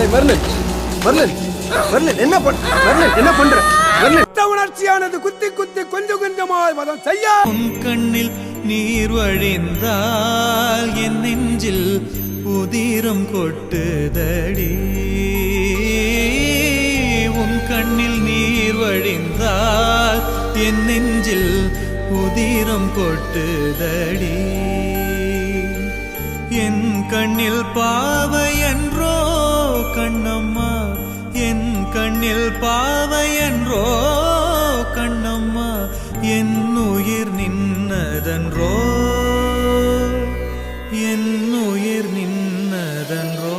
ஏய் Merlin Merlin Merlin என்ன பண் மெர்லின் என்ன பண்ற? மெர்லின் உணர்ச்சியானது குத்தி குத்தி கொஞ்சம் கொஞ்சமாய் வதம் செய்ய. உன் கண்ணில் நீர் வழிந்தால் என் நெஞ்சில் உதிரம் கொட்டுதடி. உன் கண்ணில் நீர் வழிந்தால் என் நெஞ்சில் உதிரம் கொட்டுதடி. என் கண்ணில் பாவை கண்ணில் பாவை என்றோ கண்ணம்மா என் உயிர் நின்னதன்றோ என் உயிர் நின்னதன்றோ.